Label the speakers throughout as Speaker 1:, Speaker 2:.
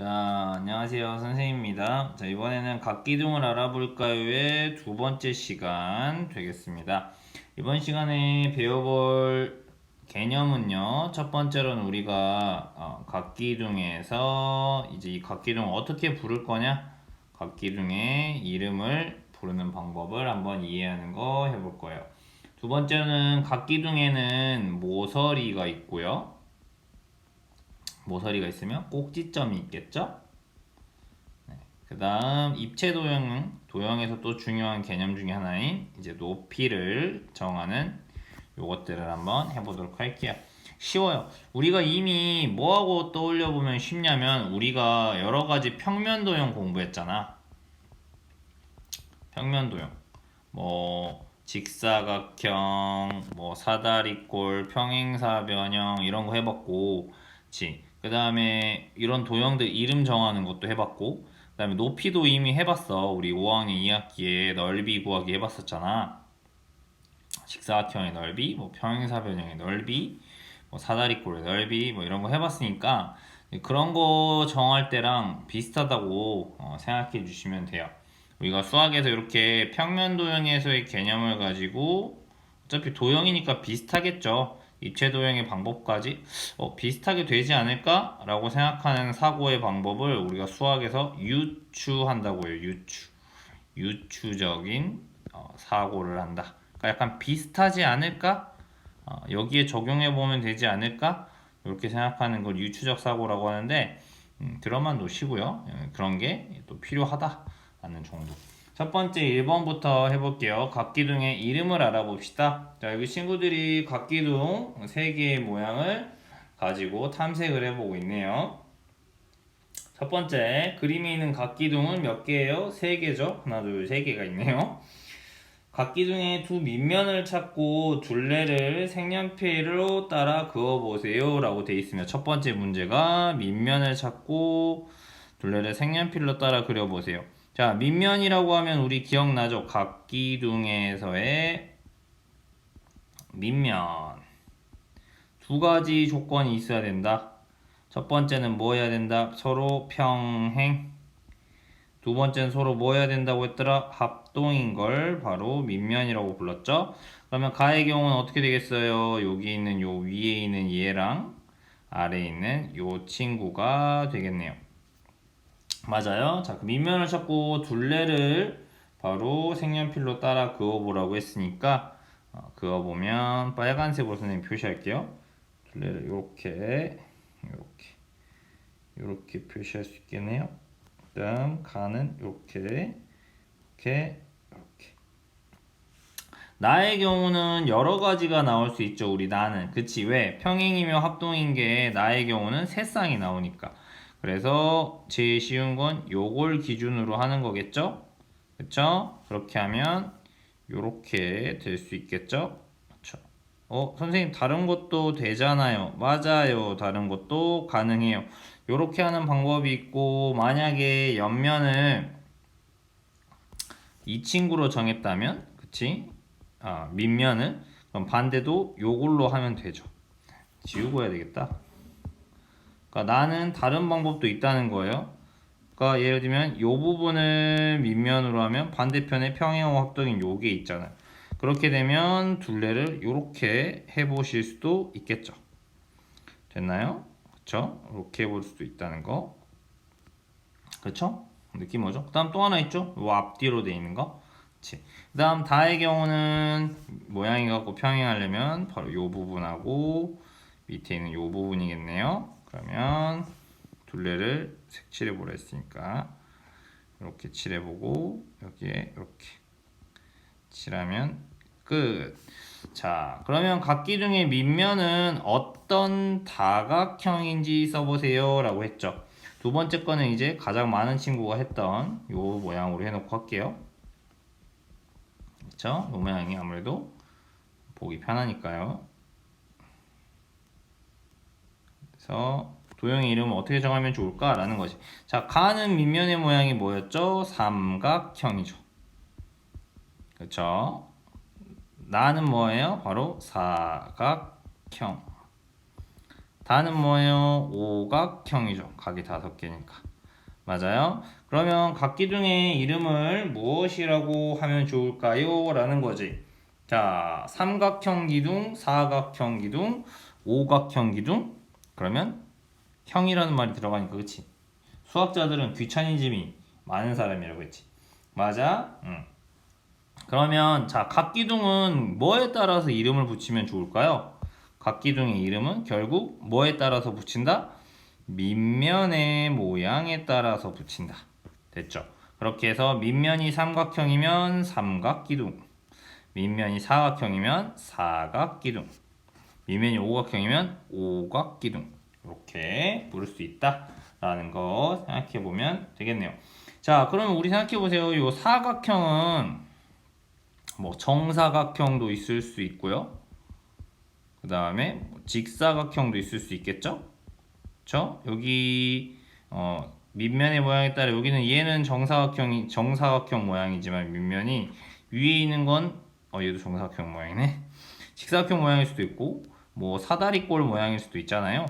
Speaker 1: 자, 안녕하세요. 선생님입니다. 자, 이번에는 각기둥을 알아볼까요의 두 번째 시간 되겠습니다. 이번 시간에 배워볼 개념은요. 첫 번째로는 우리가 어, 각기둥에서 이제 이 각기둥을 어떻게 부를 거냐? 각기둥의 이름을 부르는 방법을 한번 이해하는 거 해볼 거예요. 두 번째는 각기둥에는 모서리가 있고요. 모서리가 있으면 꼭지점이 있겠죠? 네. 그 다음 입체 도형, 도형에서 또 중요한 개념 중에 하나인 이제 높이를 정하는 요것들을 한번 해보도록 할게요. 쉬워요. 우리가 이미 뭐하고 떠올려 보면 쉽냐면 우리가 여러 가지 평면 도형 공부했잖아. 평면 도형. 뭐 직사각형, 뭐 사다리꼴, 평행사변형 이런 거 해봤고, 그치? 그 다음에 이런 도형들 이름 정하는 것도 해봤고 그 다음에 높이도 이미 해봤어. 우리 5학년 2학기에 넓이 구하기 해봤었잖아. 직사각형의 넓이, 뭐 평행사변형의 넓이, 뭐 사다리꼴의 넓이 뭐 이런 거 해봤으니까 그런 거 정할 때랑 비슷하다고 어, 생각해 주시면 돼요. 우리가 수학에서 이렇게 평면 도형에서의 개념을 가지고 어차피 도형이니까 비슷하겠죠 입체 도형의 방법까지 어, 비슷하게 되지 않을까라고 생각하는 사고의 방법을 우리가 수학에서 유추한다고 해요. 유추. 유추적인 어, 사고를 한다. 그러니까 약간 비슷하지 않을까? 어, 여기에 적용해 보면 되지 않을까? 이렇게 생각하는 걸 유추적 사고라고 하는데 음, 들어만 놓으시고요. 예, 그런 게 또 필요하다라는 정도. 첫 번째 1번부터 해볼게요. 각기둥의 이름을 알아봅시다. 자, 여기 친구들이 각기둥 3개의 모양을 가지고 탐색을 해보고 있네요. 첫 번째, 그림에 있는 각기둥은 몇 개예요? 3개죠? 하나, 둘, 3개가 있네요. 각기둥의 두 밑면을 찾고 둘레를 색연필로 따라 그어보세요. 라고 되어 있으며 첫 번째 문제가 밑면을 찾고 둘레를 색연필로 따라 그려보세요. 자, 밑면이라고 하면 우리 기억나죠? 각기둥에서의 밑면. 두 가지 조건이 있어야 된다. 첫 번째는 뭐 해야 된다? 서로 평행. 두 번째는 서로 뭐 해야 된다고 했더라? 합동인 걸 바로 밑면이라고 불렀죠? 그러면 가의 경우는 어떻게 되겠어요? 여기 있는 요 위에 있는 얘랑 아래에 있는 요 친구가 되겠네요. 맞아요. 자, 그 밑면을 찾고 둘레를 바로 색연필로 따라 그어보라고 했으니까 어, 그어보면 빨간색으로 선생님 표시할게요. 둘레를 이렇게 이렇게 이렇게 표시할 수 있겠네요. 그다음 가는 이렇게 이렇게 이렇게 나의 경우는 여러 가지가 나올 수 있죠. 우리 나는 그치 왜 평행이며 합동인 게 나의 경우는 세 쌍이 나오니까 그래서 제일 쉬운 건 요걸 기준으로 하는 거겠죠? 그쵸? 그렇게 하면 요렇게 될 수 있겠죠? 그쵸? 어, 선생님 다른 것도 되잖아요. 맞아요. 다른 것도 가능해요. 요렇게 하는 방법이 있고 만약에 옆면을 이 친구로 정했다면 그치? 아, 밑면을 그럼 반대도 요걸로 하면 되죠. 지우고 해야 되겠다. 그러니까 나는 다른 방법도 있다는 거예요. 그러니까 예를 들면 이 부분을 밑면으로 하면 반대편에 평행하고 합동인 요게 있잖아요. 그렇게 되면 둘레를 이렇게 해보실 수도 있겠죠. 됐나요? 그렇죠? 이렇게 해볼 수도 있다는 거. 그렇죠? 느낌 뭐죠? 그 다음 또 하나 있죠? 요 앞뒤로 돼 있는 거. 그치. 그 다음 다의 경우는 모양이 갖고 평행하려면 바로 요 부분하고 밑에 있는 요 부분이겠네요. 그러면 둘레를 색칠해 보라 했으니까 이렇게 칠해보고 여기에 이렇게 칠하면 끝. 자, 그러면 각기둥의 밑면은 어떤 다각형인지 써보세요 라고 했죠. 두 번째 거는 이제 가장 많은 친구가 했던 요 모양으로 해놓고 할게요. 그렇죠? 요 모양이 아무래도 보기 편하니까요. 그래서 도형의 이름을 어떻게 정하면 좋을까라는 것이. 자, 가는 밑면의 모양이 뭐였죠? 삼각형이죠. 그렇죠? 나는 뭐예요? 바로 사각형. 다는 뭐예요? 오각형이죠. 각이 다섯 개니까. 맞아요? 그러면 각 기둥의 이름을 무엇이라고 하면 좋을까요? 라는 거지. 자, 삼각형 기둥, 사각형 기둥, 오각형 기둥. 그러면 형이라는 말이 들어가니까 그치? 수학자들은 귀차니즘이 많은 사람이라고 했지. 맞아? 응. 그러면 자, 각 기둥은 뭐에 따라서 이름을 붙이면 좋을까요? 각 기둥의 이름은 결국 뭐에 따라서 붙인다? 밑면의 모양에 따라서 붙인다. 됐죠? 그렇게 해서 밑면이 삼각형이면 삼각기둥, 밑면이 사각형이면 사각기둥, 밑면이 오각형이면 오각기둥 이렇게 부를 수 있다라는 거 생각해 보면 되겠네요. 자, 그러면 우리 생각해 보세요. 이 사각형은 뭐 정사각형도 있을 수 있고요. 그 다음에 직사각형도 있을 수 있겠죠? 그쵸? 여기 어, 밑면의 모양에 따라 여기는 얘는 정사각형이 정사각형 모양이지만 밑면이 위에 있는 건 어, 얘도 정사각형 모양이네. 직사각형 모양일 수도 있고 뭐 사다리꼴 모양일 수도 있잖아요.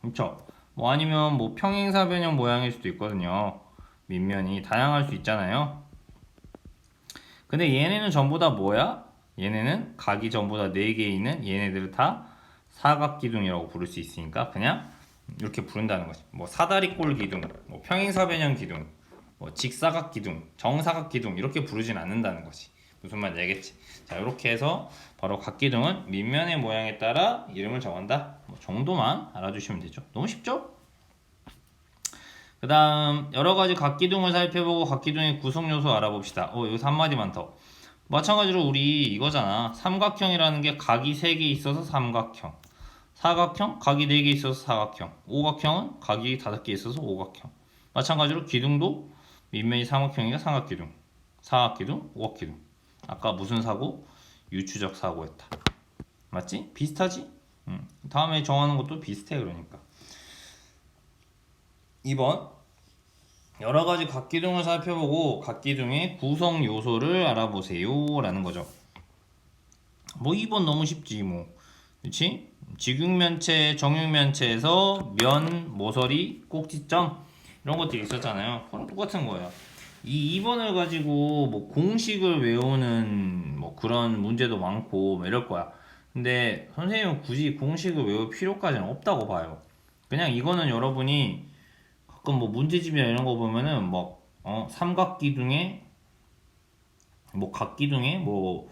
Speaker 1: 그렇죠? 뭐 아니면 뭐 평행사변형 모양일 수도 있거든요. 밑면이 다양할 수 있잖아요. 근데 얘네는 전부 다 뭐야? 얘네는 각이 전부 다 4개 있는 얘네들을 다 사각기둥이라고 부를 수 있으니까 그냥 이렇게 부른다는 거지. 뭐 사다리꼴 기둥, 뭐 평행사변형 기둥, 뭐 직사각 기둥, 정사각 기둥 이렇게 부르진 않는다는 거지. 무슨 말인지 알겠지? 자 이렇게 해서 바로 각 기둥은 밑면의 모양에 따라 이름을 정한다. 뭐 정도만 알아주시면 되죠. 너무 쉽죠? 그 다음 여러 가지 각 기둥을 살펴보고 각 기둥의 구성 요소 알아봅시다. 어 여기서 한마디만 더. 마찬가지로 우리 이거잖아. 삼각형이라는 게 각이 3개 있어서 삼각형. 사각형, 각이 4개 있어서 사각형. 오각형은 각이 5개 있어서 오각형. 마찬가지로 기둥도 밑면이 삼각형이니까 삼각기둥. 사각기둥, 오각기둥. 아까 무슨 사고? 유추적 사고였다. 맞지? 비슷하지? 응. 다음에 정하는 것도 비슷해 그러니까. 2번 여러 가지 각기둥을 살펴보고 각기둥의 구성 요소를 알아보세요 라는 거죠. 뭐 2번 너무 쉽지 뭐. 그렇지? 직육면체, 정육면체에서 면, 모서리, 꼭지점 이런 것들이 있었잖아요. 그럼 똑같은 거예요. 이 2번을 가지고 뭐 공식을 외우는 뭐 그런 문제도 많고 뭐 이럴 거야. 근데 선생님은 굳이 공식을 외울 필요까지는 없다고 봐요. 그냥 이거는 여러분이 가끔 뭐 문제집이나 이런 거 보면은 뭐 어, 삼각기둥에 뭐 각기둥에 뭐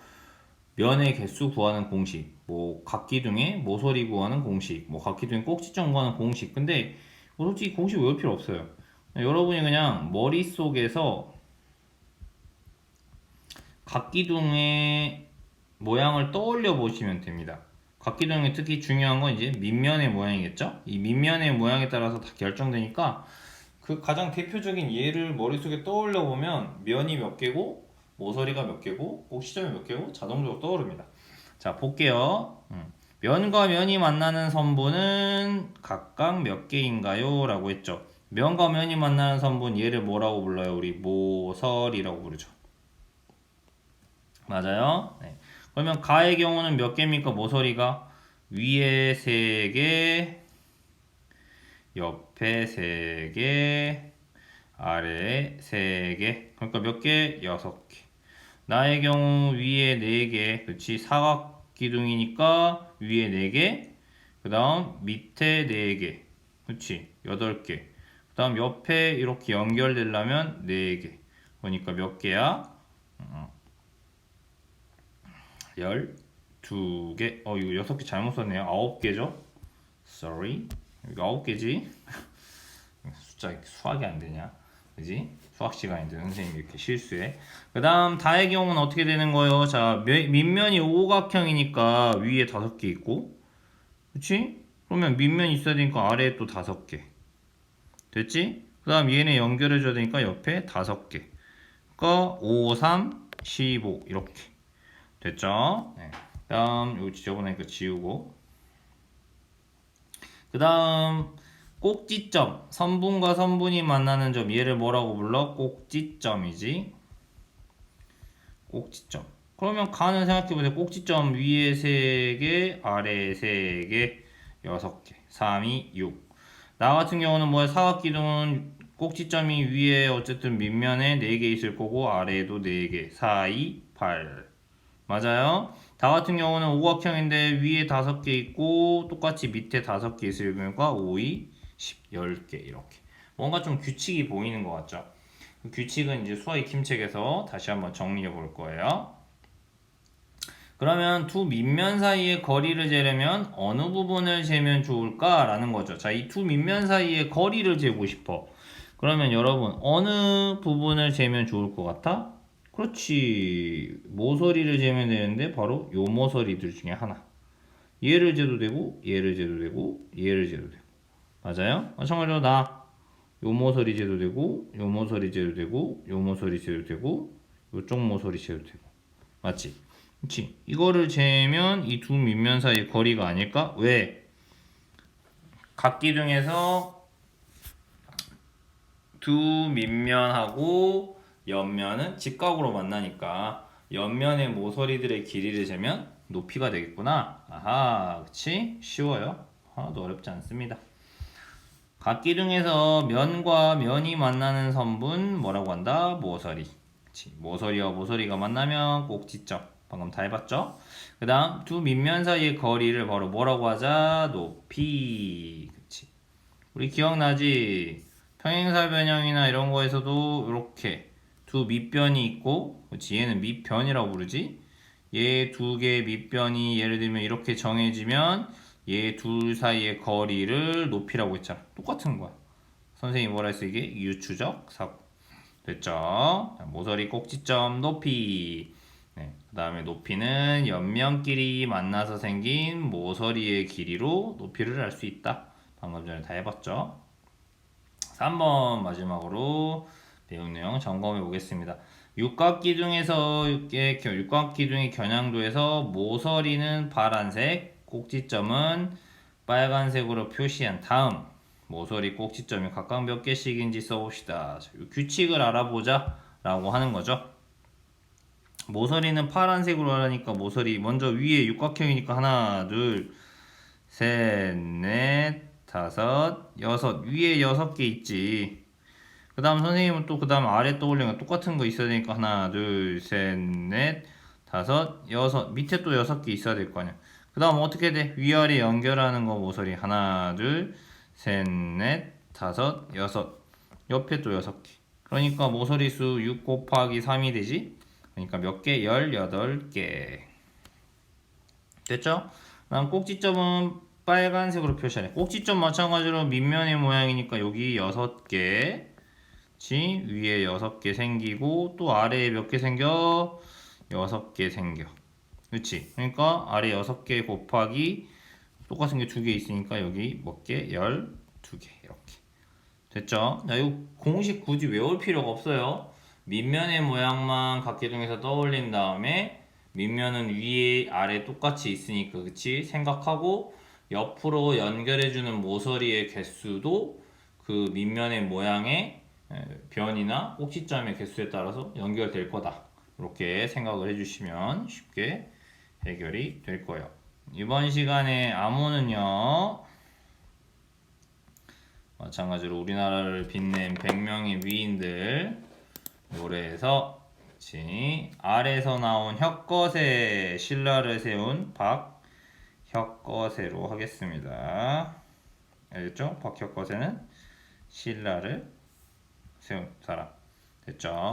Speaker 1: 면의 개수 구하는 공식, 뭐 각기둥에 모서리 구하는 공식, 뭐 각기둥에 꼭지점 구하는 공식. 근데 뭐 솔직히 공식 외울 필요 없어요. 여러분이 그냥 머릿속에서 각기둥의 모양을 떠올려 보시면 됩니다. 각기둥이 특히 중요한 건 이제 밑면의 모양이겠죠? 이 밑면의 모양에 따라서 다 결정되니까 그 가장 대표적인 예를 머릿속에 떠올려 보면 면이 몇 개고 모서리가 몇 개고 꼭지점이 몇 개고 자동적으로 떠오릅니다. 자 볼게요. 음. 면과 면이 만나는 선분은 각각 몇 개인가요? 라고 했죠. 면과 면이 만나는 선분 얘를 뭐라고 불러요? 우리 모서리라고 부르죠. 맞아요. 네. 그러면 가의 경우는 몇 개입니까? 모서리가 위에 3개, 옆에 3개, 아래에 3개. 그러니까 몇 개? 6개. 나의 경우 위에 4개. 그렇지. 사각 기둥이니까 위에 4개. 그 다음 밑에 4개. 그렇지. 8개. 그 다음 옆에 이렇게 연결되려면 4개. 그러니까 몇 개야? 12개. 어, 이거 6개 잘못 썼네요. 9개죠? Sorry. 이거 9개지? 숫자 수학이 안 되냐? 그지? 수학 시간인데 선생님이 이렇게 실수해. 그 다음 다의 경우는 어떻게 되는 거예요? 자, 면- 밑면이 오각형이니까 위에 다섯 개 있고, 그치? 그러면 밑면 있어야 되니까 아래에 또 다섯 개. 됐지? 그 다음 얘네 연결해 줘야 되니까 옆에 다섯 개. 그러니까 5, 3, 15 이렇게. 됐죠? 네. 그 다음 이거 지저분하니까 지우고 그 다음 꼭지점 선분과 선분이 만나는 점 얘를 뭐라고 불러? 꼭지점이지 꼭지점 그러면 가는 생각해보세요 꼭지점 위에 3개 아래에 3개 6개 3, 2, 6. 나 같은 경우는 뭐야 사각 기둥은 꼭지점이 위에 어쨌든 밑면에 4개 있을 거고 아래에도 4개. 4, 2, 8 맞아요? 다 같은 경우는 오각형인데 위에 5개 있고 똑같이 밑에 5개 있으니까 5, 2, 10, 10개. 이렇게. 뭔가 좀 규칙이 보이는 것 같죠? 그 규칙은 이제 수학 익힘책에서 다시 한번 정리해 볼 거예요 그러면 두 밑면 사이의 거리를 재려면 어느 부분을 재면 좋을까라는 거죠. 자, 이 두 밑면 사이의 거리를 재고 싶어. 그러면 여러분 어느 부분을 재면 좋을 것 같아? 그렇지. 모서리를 재면 되는데 바로 요 모서리들 중에 하나. 얘를 재도 되고 얘를 재도 되고 얘를 재도 되고. 맞아요? 마찬가지로 나. 요 모서리 재도 되고 요 모서리 재도 되고 요 모서리 재도 되고 요쪽 모서리 재도 되고. 맞지? 그치? 이거를 재면 이 두 밑면 사이 거리가 아닐까? 왜? 각기둥에서 두 밑면하고 옆면은 직각으로 만나니까 옆면의 모서리들의 길이를 재면 높이가 되겠구나. 아하, 그치? 쉬워요. 하나도 어렵지 않습니다. 각기둥에서 면과 면이 만나는 선분 뭐라고 한다? 모서리. 그치? 모서리와 모서리가 만나면 꼭지점. 방금 다 해봤죠? 그 다음 두 밑면 사이의 거리를 바로 뭐라고 하자? 높이. 그치? 우리 기억나지? 평행사 변형이나 이런 거에서도 이렇게 두 밑변이 있고, 그치? 얘는 밑변이라고 부르지? 얘 두 개의 밑변이 예를 들면 이렇게 정해지면 얘 둘 사이의 거리를 높이라고 했잖아. 똑같은 거야. 선생님이 뭐라 했어 이게? 유추적 사고. 됐죠? 자, 모서리 꼭지점 높이. 네, 그 다음에 높이는 옆면끼리 만나서 생긴 모서리의 길이로 높이를 알 수 있다. 방금 전에 다 해봤죠? 3번 마지막으로 배운 내용 점검해 보겠습니다. 육각기둥에서 이렇게 겨- 육각기둥의 겨냥도에서 모서리는 파란색, 꼭지점은 빨간색으로 표시한 다음 모서리 꼭지점이 각각 몇 개씩인지 써봅시다. 규칙을 알아보자 라고 하는 거죠. 모서리는 파란색으로 하니까 모서리. 먼저 위에 육각형이니까 하나 둘셋넷 다섯 여섯. 위에 여섯 개 있지. 그 다음 선생님은 또 그 다음 아래 떠올리면 똑같은 거 있어야 되니까 하나 둘셋넷 다섯 여섯. 밑에 또 여섯 개 있어야 될 거 아니야. 그 다음 어떻게 돼? 위아래 연결하는 거 모서리. 하나 둘셋넷 다섯 여섯. 옆에 또 여섯 개. 그러니까 모서리 수 6 곱하기 3이 되지 그러니까 몇 개? 18개. 됐죠? 그다음 꼭지점은 빨간색으로 표시하네. 꼭지점 마찬가지로 밑면의 모양이니까 여기 6개. 지 위에 6개 생기고 또 아래에 몇 개 생겨? 6개 생겨. 그렇지? 그러니까 아래 6개 곱하기 똑같은 게 두 개 있으니까 여기 몇 개? 12개 이렇게. 됐죠? 자, 이 공식 굳이 외울 필요가 없어요. 밑면의 모양만 각기둥에서 떠올린 다음에 밑면은 위에 아래 똑같이 있으니까 그치? 생각하고 옆으로 연결해주는 모서리의 개수도 그 밑면의 모양의 에, 변이나 꼭지점의 개수에 따라서 연결될 거다. 이렇게 생각을 해주시면 쉽게 해결이 될 거예요. 이번 시간에 암호는요 마찬가지로 우리나라를 빛낸 100명의 위인들 노래에서 그치? 아래서 나온 혁거세 신라를 세운 박혁거세로 하겠습니다. 알겠죠? 박혁거세는 신라를 세운 사람 됐죠?